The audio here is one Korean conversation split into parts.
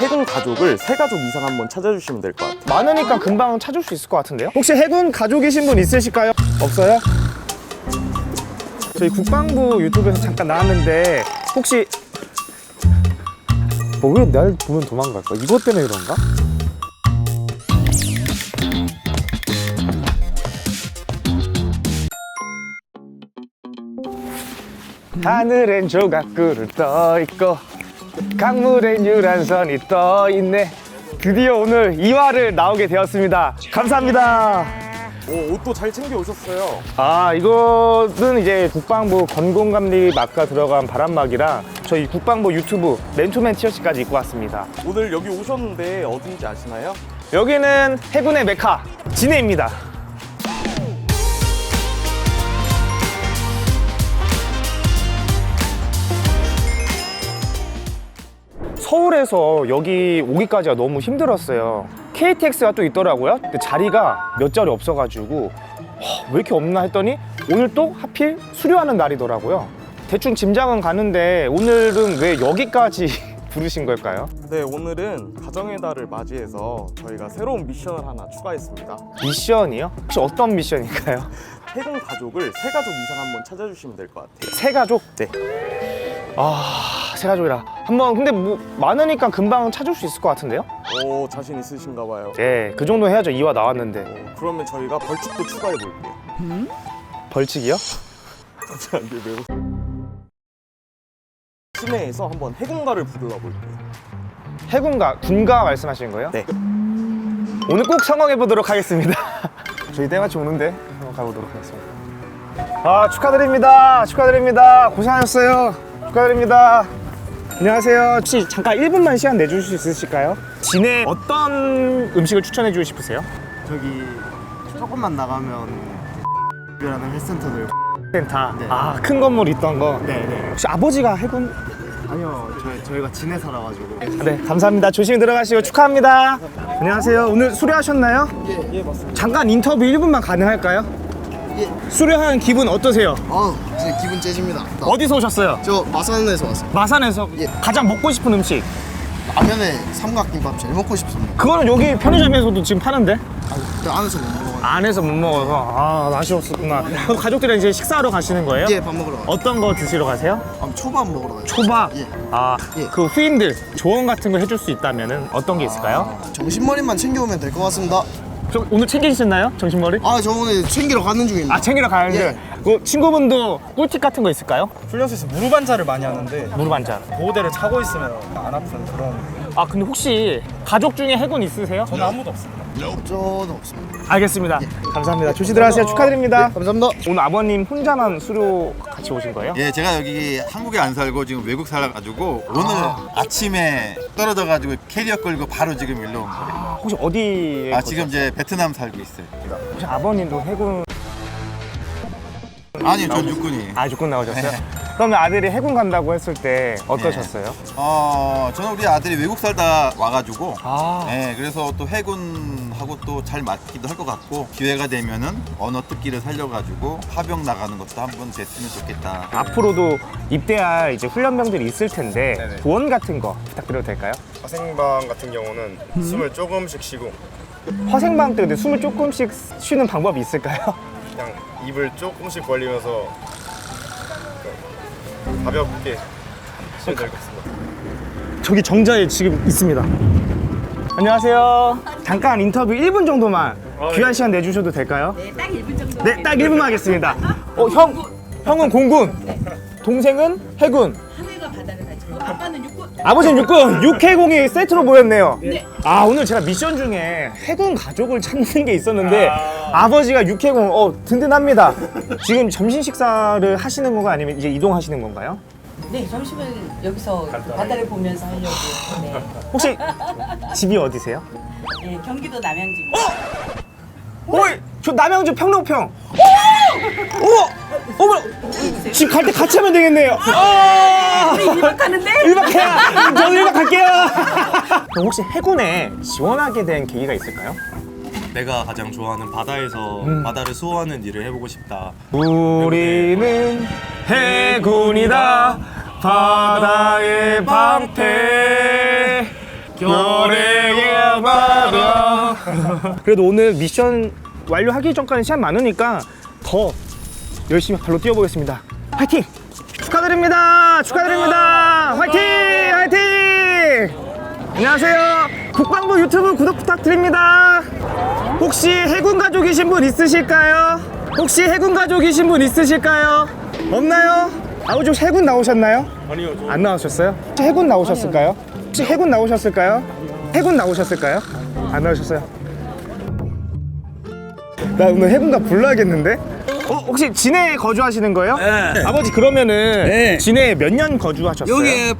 해군 가족을 세 가족 이상 한번 찾아주시면 될 것 같아요. 많으니까 금방 찾을 수 있을 것 같은데요? 혹시 해군 가족이신 분 있으실까요? 없어요? 저희 국방부 유튜브에서 잠깐 나왔는데 혹시 뭐 왜 날 보면 도망갈까? 이것 때문에 그런가? 하늘엔 조각구를 떠 있고 강물엔 유란선이 떠 있네. 드디어 오늘 2화를 나오게 되었습니다. 감사합니다. 오, 옷도 잘 챙겨 오셨어요. 아 이거는 이제 국방부 건공감리 마크가 들어간 바람막이랑 저희 국방부 유튜브 맨투맨 티셔츠까지 입고 왔습니다. 오늘 여기 오셨는데 어딘지 아시나요? 여기는 해군의 메카 진해입니다. 서울에서 여기 오기까지가 너무 힘들었어요. KTX가 또 있더라고요. 근데 자리가 몇 자리 없어가지고 허, 왜 이렇게 없나 했더니 오늘 또 하필 수료하는 날이더라고요. 대충 짐작은 가는데 오늘은 왜 여기까지 부르신 걸까요? 네, 오늘은 가정의 달을 맞이해서 저희가 새로운 미션을 하나 추가했습니다. 미션이요? 혹시 어떤 미션인가요? 해군 가족을 세 가족 이상 한번 찾아주시면 될 것 같아요. 세 가족? 네. 아, 세 가족이라. 한번 근데 뭐 많으니까 금방 찾을 수 있을 것 같은데요? 오, 자신 있으신가 봐요. 네, 그 정도 해야죠. 이화 나왔는데. 오, 그러면 저희가 벌칙도 추가해 볼게요. 벌칙이요? 잠시만요, 매우. 시내에서 한번 해군가를 불러 볼게요. 해군가, 군가 말씀하시는 거예요? 네. 오늘 꼭 성공해 보도록 하겠습니다. 저희 때마치 오는데 한번 가보도록 하겠습니다. 아, 축하드립니다. 축하드립니다. 고생하셨어요. 축하드립니다. 안녕하세요. 혹시 잠깐 1분만 시간 내주실 수 있으실까요? 진해 어떤 음식을 추천해 주고 싶으세요? 저기 조금만 나가면 라는 헬스센터들 센터. 네. 아, 큰 건물 있던 거. 네네 혹시 아버지가 해군? 아니요 저희, 저희가 진해 살아가지고 네, 감사합니다. 조심히 들어가시고 축하합니다. 안녕하세요. 오늘 수료하셨나요? 예, 예 맞습니다 잠깐 인터뷰 1분만 가능할까요? 예. 수료한 기분 어떠세요? 아 진짜 기분 째집니다 어디서 오셨어요? 저 마산에서 왔어요 마산에서 예. 가장 먹고 싶은 음식. 라면에 삼각김밥 제일 먹고 싶습니다 그거는 여기 편의점에서도 지금 파는데 근데 안에서 못 먹어요 안에서 못 먹어서 아 아쉬웠었구나. 그럼 가족들이랑 이제 식사하러 가시는 거예요? 예 밥 먹으러 가요 어떤 거 드시러 가세요? 아, 초밥 먹으러 가요 초밥. 예. 아, 예. 그 후임들 조언 같은 거 해줄 수 있다면 은 어떤 게 있을까요? 정신머리만 챙겨오면 될 것 같습니다 저 오늘 챙기셨나요? 정신머리? 아 저 오늘 챙기러 가는 중입니다 아 챙기러 가는데 그 친구분도 꿀팁 같은 거 있을까요? 훈련소에서 무릎 환자를 많이 하는데 무릎 앉아. 보호대를 차고 있으면 안 아픈 그런 아 근데 혹시 가족 중에 해군 있으세요? 저는 아무도 없습니다. 저는 없습니다 알겠습니다. 감사합니다. 조시 들어가세요. 축하드립니다. 예, 감사합니다 오늘 아버님 혼자만 수료 같이 오신 거예요? 예, 제가 여기 한국에 안 살고 지금 외국 살아가지고 오늘 아. 침에 떨어져가지고 캐리어 끌고 바로 지금 일로 온 거예요. 혹시 어디에? 아 지금 이제 베트남 살고 있어요. 혹시 아버님도 해군 아니, 전 육군이. 아 육군 나오셨어요? 그러면 아들이 해군 간다고 했을 때 어떠셨어요? 어, 저는 우리 아들이 외국 살다 와가지고. 아 예, 그래서 또 해군하고 또 잘 맞기도 할 것 같고 기회가 되면은 언어 특기를 살려가지고 파병 나가는 것도 한번 됐으면 좋겠다. 앞으로도 입대할 이제 훈련병들이 있을 텐데 조언 같은 거 부탁드려도 될까요? 화생방 같은 경우는 숨을 조금씩 쉬고 화생방 때 근데 숨을 조금씩 쉬는 방법이 있을까요? 그냥 입을 조금씩 벌리면서 그 가볍게 될것 같습니다. 저기 정자에 지금 있습니다. 안녕하세요. 잠깐 인터뷰 1분 정도만 귀한 시간 내주셔도 될까요? 네, 딱 1분 정도. 네, 딱 1분만 하겠습니다. 어, 형, 형은 공군, 동생은 해군, 아빠는 육군. 육군, 육해공이 세트로 모였네요. 네. 아, 오늘 제가 미션 중에 해군 가족을 찾는 게 있었는데 아... 버지가 육해공, 어, 든든합니다. 지금 점심 식사를 하시는 건가 아니면 이제 이동하시는 건가요? 네, 점심을 여기서 바다를 보면서 하려고. 네. 혹시 집이 어디세요? 네, 경기도 남양주입니다. 어이, 저 남양주 평롱평. 오! 오! 어머! 집 갈 때 같이 하면 되겠네요. 아! 일박 가는데? 일박해요. 저도 일박 갈게요. 그럼 혹시 해군에 지원하게 된 계기가 있을까요? 내가 가장 좋아하는 바다에서 바다를 수호하는 일을 해보고 싶다. 우리는 해군이다. 바다의 방패. 노래가 바로 그래도 오늘 미션 완료하기 전까지 시간 많으니까 더 열심히 발로 뛰어보겠습니다 화이팅! 축하드립니다 축하드립니다 화이팅 화이팅 안녕하세요 국방부 유튜브 구독 부탁드립니다 혹시 해군 가족이신 분 있으실까요? 혹시 해군 가족이신 분 있으실까요? 없나요? 아버지 혹시 해군 나오셨나요? 아니요, 저 안 나오셨어요? 혹시 해군 나오셨을까요? 혹시 해군 나오셨을까요? 해군 나오셨을까요? 안 나오셨어요? 나 오늘 해군가 불러야겠는데? 어, 혹시 진해에 거주하시는 거예요? 네. 아버지 그러면은 네. 진해에 몇 년 거주하셨어요? 여기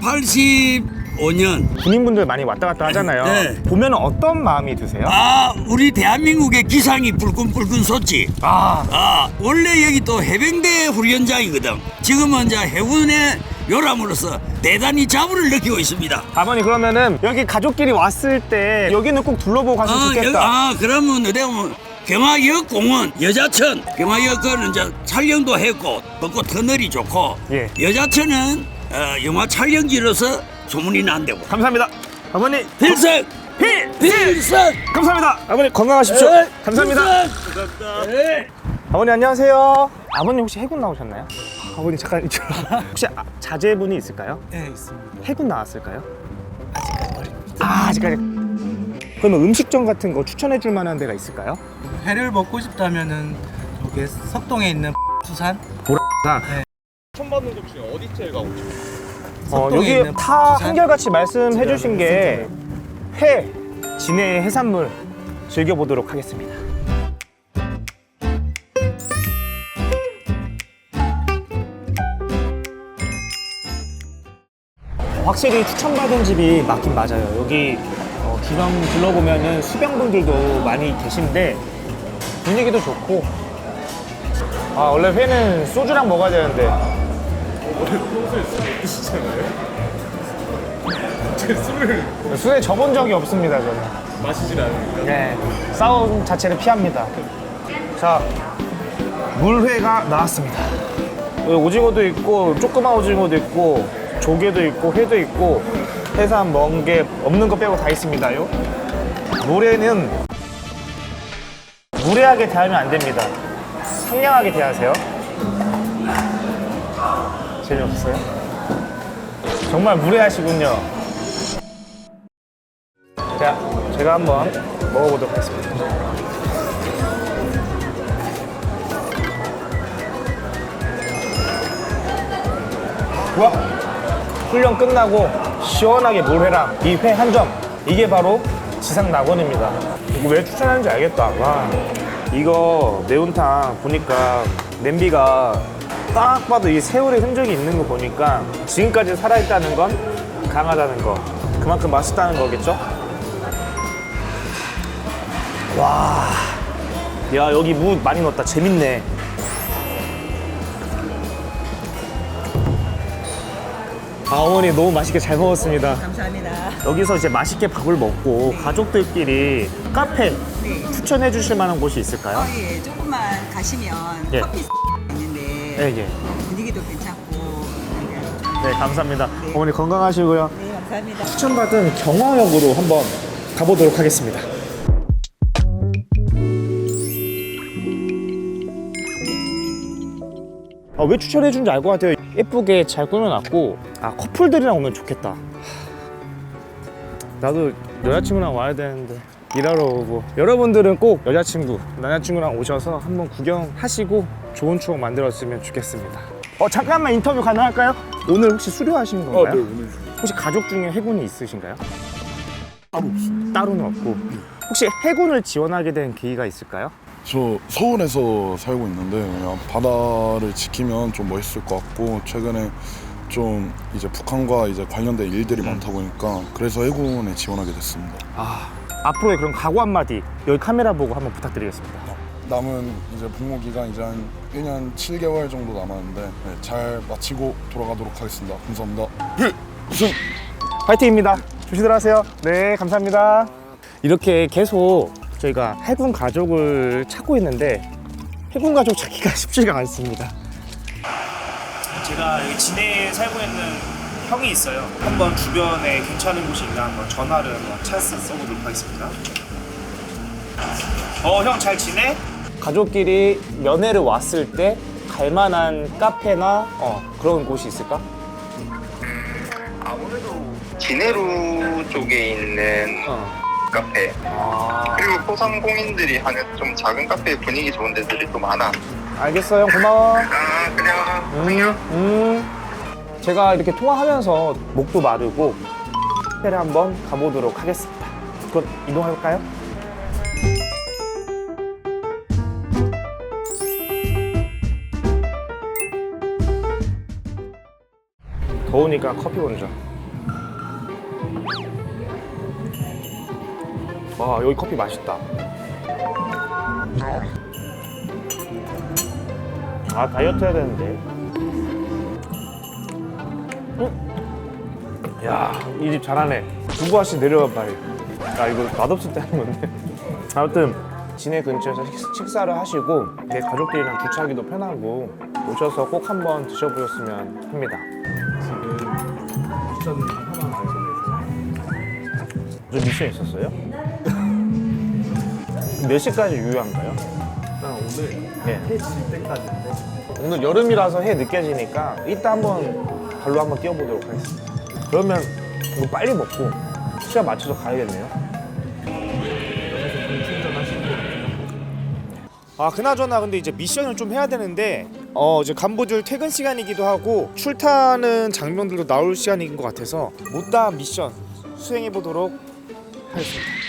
85년. 군인분들 많이 왔다 갔다 하잖아요. 네. 보면 어떤 마음이 드세요? 아, 우리 대한민국의 기상이 불끈불끈 솟지. 아, 아, 원래 여기 또 해병대 훈련장이거든. 지금은 이제 해군의 요람으로서 대단히 자부를 느끼고 있습니다. 아버님 그러면은 여기 가족끼리 왔을 때 여기는 꼭 둘러보고 갔으면 아, 좋겠다. 아, 그러면 어디 보면 경화역 공원, 여자천, 경화역 거는 이제 촬영도 했고, 벚꽃 터널이 좋고, 예. 여자천은 어, 영화 촬영지로서 소문이 난다고. 감사합니다. 아버님 필승! 필! 필승! 감사합니다. 아버님 건강하십시오. 감사합니다. 필승! 네. 아버님 안녕하세요. 아버님 혹시 해군 나오셨나요? 아버님 잠깐 이쪽 혹시 아, 자제분이 있을까요? 네 있습니다. 해군 나왔을까요? 아직까지 어립니다. 아, 아직까지. 그러면 음식점 같은 거 추천해 줄 만한 데가 있을까요? 회를 먹고 싶다면은 여기 석동에 있는 수산 나 처음 받는 것 중에 어디 제일 가고 싶어요? 어, 석동에 여기 있는 다 부산 한결같이 말씀해 주신 게 회, 진해 해산물 즐겨보도록 하겠습니다. 확실히 추천받은 집이 맞긴 맞아요. 여기 어, 주변 둘러보면은 수병분들도 많이 계신데 분위기도 좋고. 아 원래 회는 소주랑 먹어야 되는데. 술을 술에 접은 적이 없습니다 저는. 마시진 않으니까. 네. 싸움 자체를 피합니다. 자 물회가 나왔습니다. 여기 오징어도 있고 조그만 오징어도 있고 조개도 있고 회도 있고 해삼, 멍게 없는 거 빼고 다 있습니다요? 물회는 무례하게 대하면 안 됩니다. 상냥하게 대하세요. 재미없어요? 정말 무례하시군요. 자, 제가 한번 먹어보도록 하겠습니다. 와, 훈련 끝나고 시원하게 물회랑 이 회 한 점. 이게 바로 지상 낙원입니다. 이거 왜 추천하는지 알겠다. 와, 이거 매운탕 보니까 냄비가 딱 봐도 이 세월의 흔적이 있는 거 보니까 지금까지 살아있다는 건 강하다는 거. 그만큼 맛있다는 거겠죠? 와, 야 여기 무 많이 넣었다. 재밌네. 아 어머니 너무 맛있게 잘 먹었습니다. 감사합니다. 여기서 이제 맛있게 밥을 먹고 가족들끼리 카페 추천해 주실 만한 곳이 있을까요? 예, 조금만 가시면 예. 커피 있는데 네, 예. 분위기도 괜찮고. 네, 감사합니다. 어머니 건강하시고요. 네, 감사합니다. 추천받은 경화역으로 한번 가보도록 하겠습니다. 아, 왜 추천해 준지 알 것 같아요. 예쁘게 잘 꾸며놨고 아 커플들이랑 오면 좋겠다. 하, 나도 여자친구랑 와야 되는데 일하러 오고 여러분들은 꼭 여자친구, 남자친구랑 오셔서 한번 구경하시고 좋은 추억 만들었으면 좋겠습니다. 어 잠깐만 인터뷰 가능할까요? 오늘 혹시 수료하신 건가요? 오늘 혹시 가족 중에 해군이 있으신가요? 따로 없습니다. 따로는 없고 혹시 해군을 지원하게 된 계기가 있을까요? 저 서울에서 살고 있는데 그냥 바다를 지키면 좀 멋있을 것 같고 최근에 좀 이제 북한과 이제 관련된 일들이 많다 보니까 그래서 해군에 지원하게 됐습니다. 아 앞으로의 그런 각오 한마디 여기 카메라 보고 한번 부탁드리겠습니다. 남은 이제 복무 기간 이제 한 1년 7개월 정도 남았는데 네, 잘 마치고 돌아가도록 하겠습니다. 감사합니다. 파이팅입니다. 조심들 하세요. 네, 감사합니다. 이렇게 계속 저희가 해군 가족을 찾고 있는데 해군 가족 찾기가 쉽지가 않습니다. 제가 여기 진해에 살고 있는 형이 있어요. 한번 주변에 괜찮은 곳이 있나 한번 전화를 한번 찬스 써보도록 하겠습니다. 어, 형 잘 지내? 가족끼리 면회를 왔을 때 갈만한 카페나 어, 그런 곳이 있을까? 진해루 쪽에 있는 어. 카페 아, 그리고 소상공인들이 하는 좀 작은 카페 분위기 좋은 데들이 또 많아 알겠어, 형 고마워. 아 그냥 음, 음. 제가 이렇게 통화하면서 목도 마르고 카페를 한번 가보도록 하겠습니다. 그럼 이동할까요? 더우니까 커피 먼저. 와 여기 커피 맛있다. 아 다이어트 해야 되는데. 음. 야, 이 집 잘하네. 두부 하씨 내려와 봐요. 아 이거 맛없을 때 하는 건데. 아무튼 진해 근처에서 식- 식사를 하시고 내 가족들이랑 주차하기도 편하고 오셔서 꼭 한번 드셔보셨으면 합니다. 추천 하나만 말씀해 저 미션 있었어요? 몇 시까지 유효한가요? 난 오늘 예. 해질 때까지인데 오늘 여름이라서 해 늦게 지니까 이따 한번 발로 한번 뛰어보도록 하겠습니다. 그러면 이거 빨리 먹고 시간 맞춰서 가야겠네요. 아 그나저나 근데 이제 미션을 좀 해야 되는데 어 이제 간부들 퇴근 시간이기도 하고 출타하는 장면들도 나올 시간인 것 같아서 못다한 미션 수행해 보도록 하겠습니다.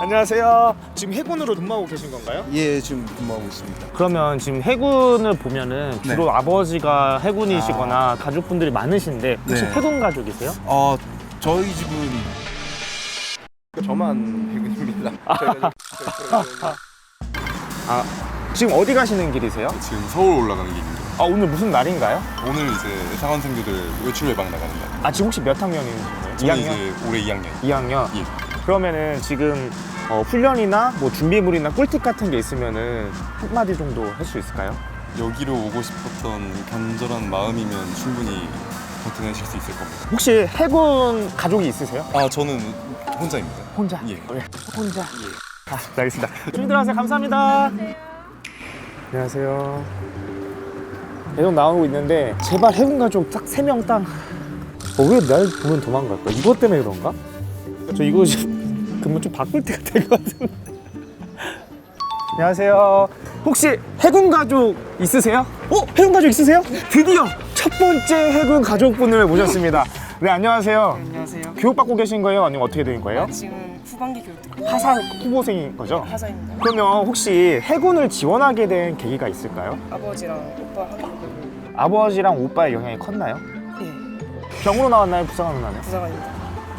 안녕하세요. 지금 해군으로 근무하고 계신 건가요? 예, 지금 근무하고 있습니다. 그러면 지금 해군을 보면은 주로 아버지가 해군이시거나 가족분들이 많으신데 혹시 네. 해군 가족이세요? 어, 저희 집은 저만 해군입니다. 아 지금 어디 가시는 길이세요? 지금 서울 올라가는 길입니다. 아 오늘 무슨 날인가요? 오늘 이제 사관생들을 외출 외박 나가는 날. 아 지금 혹시 몇 학년이신가요? 저는 2학년? 이제 올해 2학년. 2학년. 예. 그러면은 지금 어, 훈련이나 뭐 준비물이나 꿀팁 같은 게 있으면은 한 마디 정도 할 수 있을까요? 여기로 오고 싶었던 간절한 마음이면 충분히 버텨내실 수 있을 겁니다. 혹시 해군 가족이 있으세요? 아 저는 혼자입니다. 혼자. 예. 네, 혼자. 아, 네, 알겠습니다. 준비 들어가세요. 감사합니다. 안녕하세요. 계속 나오고 있는데 제발 해군 가족 딱세 명 땅. 어, 왜날 보면 도망갈까? 이것 때문에 그런가? 저 이거 지금 근무 좀 바꿀 때가 될 것 같은데. 안녕하세요. 혹시 해군 가족 있으세요? 어? 해군 가족 있으세요? 드디어 첫 번째 해군 가족분을 모셨습니다. 네, 안녕하세요. 안녕하세요. 교육받고 계신 거예요? 아니면 어떻게 된 거예요? 지금 후반기 교육 하사 후보생인 거죠? 하사입니다. 그러면 혹시 해군을 지원하게 된 계기가 있을까요? 아버지랑 오빠 거 아버지랑 오빠의 영향이 컸나요? 예, 병으로 나왔나요? 부상으로 나왔나요? 부사관입니다.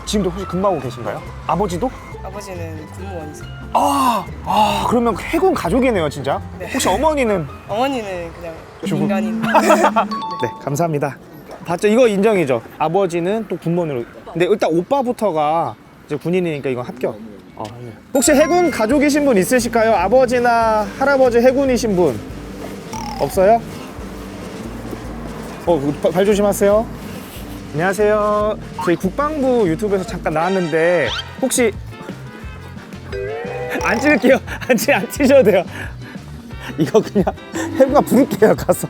지금도 혹시 근무하고 계신가요? 아버지도? 아버지는 군무원이세요. 아, 아 그러면 해군 가족이네요 진짜 네. 혹시 어머니는? 어머니는 그냥 주부. 민간인. 네 감사합니다 봤죠? 이거 인정이죠 아버지는 또 군무원으로 근데 일단 오빠부터가 이제 군인이니까 이건 합격 어, 네. 혹시 해군 가족이신 분 있으실까요? 아버지나 할아버지 해군이신 분 없어요? 어, 그 발- 발 조심하세요. 안녕하세요. 저희 국방부 유튜브에서 잠깐 나왔는데 혹시 안 찍을게요. 안, 찍, 안 찍으셔도 돼요. 이거 그냥 해군가 부를게요. 가서.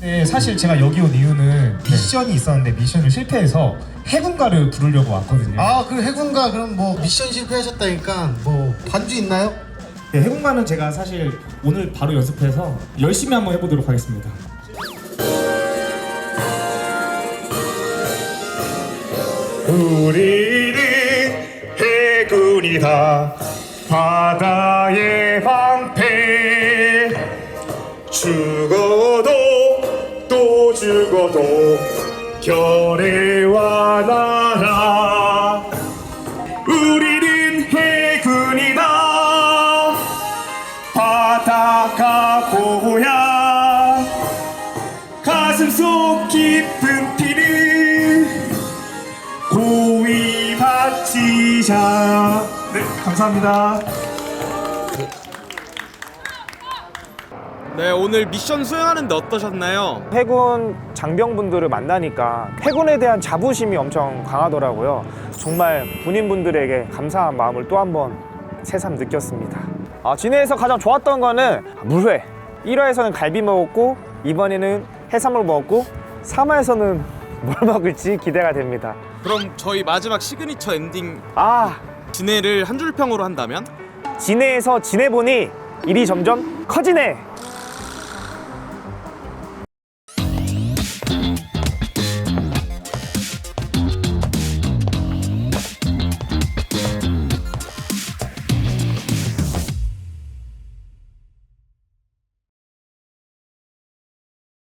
네, 사실 제가 여기 온 이유는 미션이 있었는데 미션을 실패해서 해군가를 부르려고 왔거든요. 아, 그 해군가 그럼 뭐 미션 실패하셨다니까 뭐 반주 있나요? 네, 해군가는 제가 사실 오늘 바로 연습해서 열심히 한번 해보도록 하겠습니다. 우리는 해군이다 바다의 방패 죽어도 또 죽어도 결의와 나라. 우리는 해군이다. 바다가 고야. 가슴 속 깊은 피를 고위 바치자. 네, 감사합니다. 네, 오늘 미션 수행하는데 어떠셨나요? 해군 장병분들을 만나니까 해군에 대한 자부심이 엄청 강하더라고요. 정말 군인분들에게 감사한 마음을 또 한 번 새삼 느꼈습니다. 아, 진해에서 가장 좋았던 거는 물회. 1화에서는 갈비 먹었고 이번에는 해산물 먹었고 3화에서는 뭘 먹을지 기대가 됩니다. 그럼 저희 마지막 시그니처 엔딩 아, 진해를 한 줄평으로 한다면? 진해에서 지내보니 일이 점점 커지네.